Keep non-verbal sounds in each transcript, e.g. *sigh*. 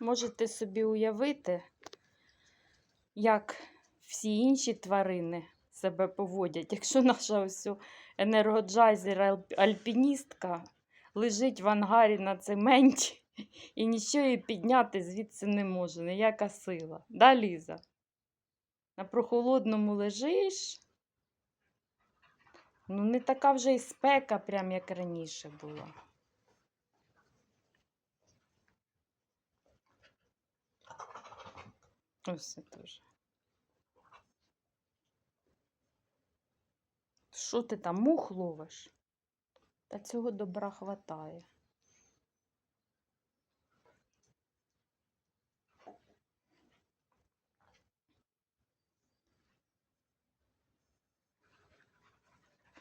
можете собі уявити, як всі інші тварини себе поводять, якщо наша ось енергоджайзер-альпіністка лежить в ангарі на цементі і нічого її підняти звідси не може, ніяка сила. Да, Ліза? На прохолодному лежиш. Ну, не така вже і спека, прям як раніше була. Ось це теж. Що ти там мух ловиш? Та цього добра хватає.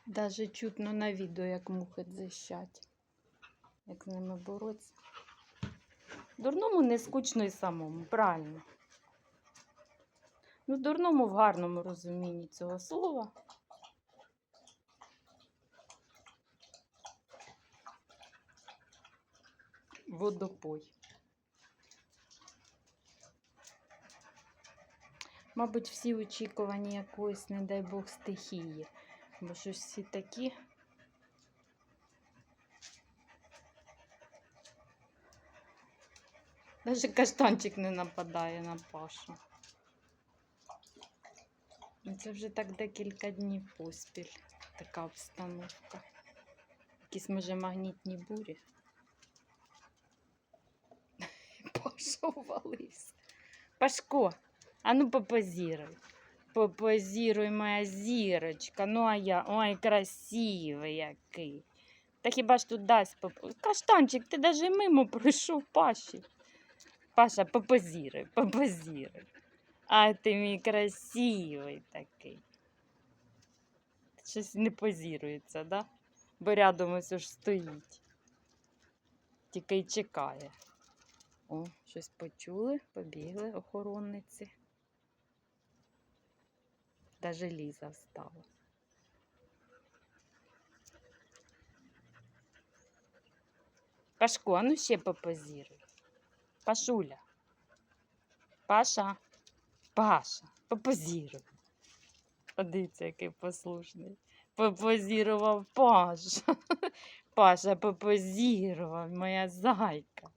Даже чутно на відео, як мухи дзищать, як з ними боротися. Дурному не скучно і самому, правильно. Ну, дурному в гарному розумінні цього слова. Водопой. Мабуть, всі очікування якоїсь, не дай Бог, стихії. Бо щось всі такі. Даже каштанчик не нападає на Пашу. Ну, Це вже так декілька днів поспіль. Така обстановка. Якісь, може, магнітні бурі. *laughs* Паша. Пашко, а ну попозируй. Попозируй, моя зірочка. Ну а я. Ой, красивий який. Та хіба ж тут дасть поп... Каштанчик, ти даже мимо пройшов Паші. Паша, попозируй, попозируй. А ти мій красивий такий. Щось не позірується, да? Бо рядом ось ж стоїть. Тільки й чекає. О, щось почули, побігли охоронниці. Даже Ліза встала. Пашко, а ну ще попозіруй. Пашуля. Паша. Паша, попозіруй. Подивіться, який послушний. Попозірував Паша. *laughs* Паша попозірував, моя зайка.